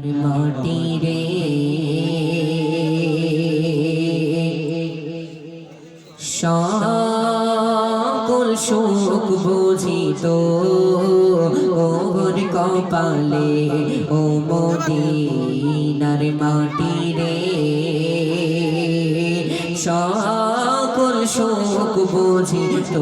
মাটি রে সকল সুখ বুঝিত ওর কপালে ও মদিনার মাটি রে সকল সুখ বুঝিত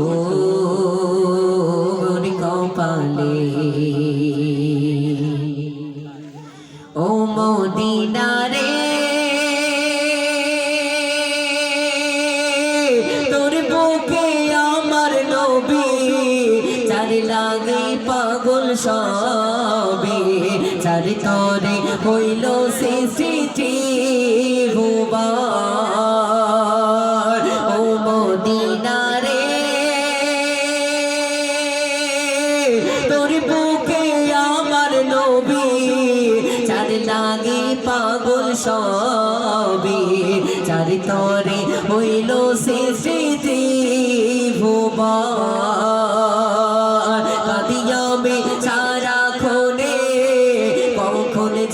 লাগে পাগল সবে। চার তরে হইল সে সৃষ্টি ভুবার ও মদিনারে বুকে পাগল সবে। তরে হইল সে স্মৃতি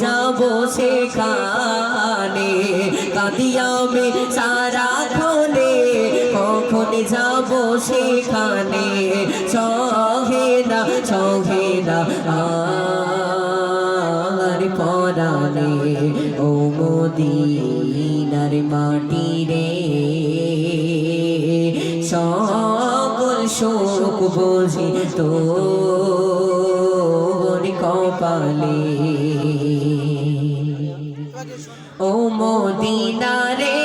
যাব সেখানে। কাদিয়ামে সারা খনে কখন যাব সেখানে? সহে না সহে না, আর পরানে ও মদিনার মাটি রে সকল শোক বুঝি তোর কপালে। ও মদিনারে।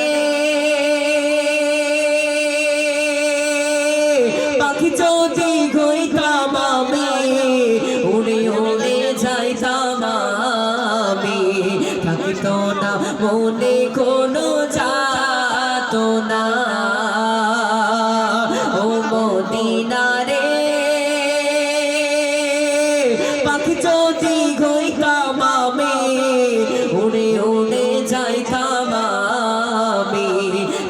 পাখি যদি গইতাম আমি, উড়ে উড়ে যাইতাম আমি। থাকিত না মনে কোনো যাত না। ও মদিনারে। পাখি যদি গইতাম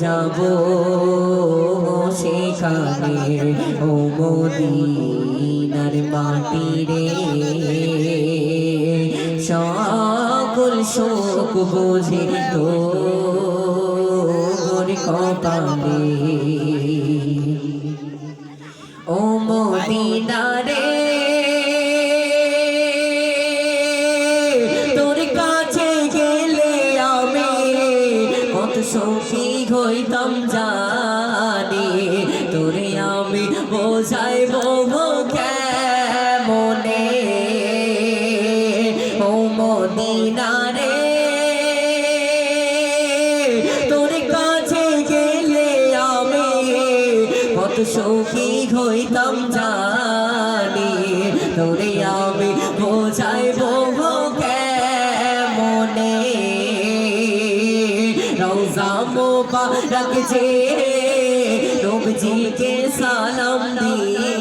যাব সেখানে ও মদিনার মাটি রে সকল শোক বোঝে তোর কপালে। ও মদিনারে আমি বোঝাইব কেমনে? ও মদিনারে, তোর কাছে গেলে আমি কত সুখী হইতাম জানি। তোরে আমি বোঝাইব কেমনে? রোজা মোবারক যে নবজিকে সালাম দিয়ে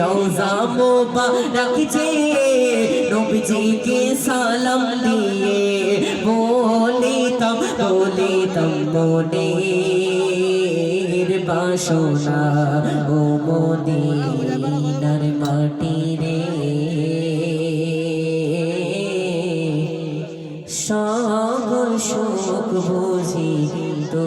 রোজা মোবারক যে নবজিকে সালাম দিয়ে বলিতাম বলিতাম মনের বাসনা। ও মদিনার মাটি রে সকল সুখ বুঝি তো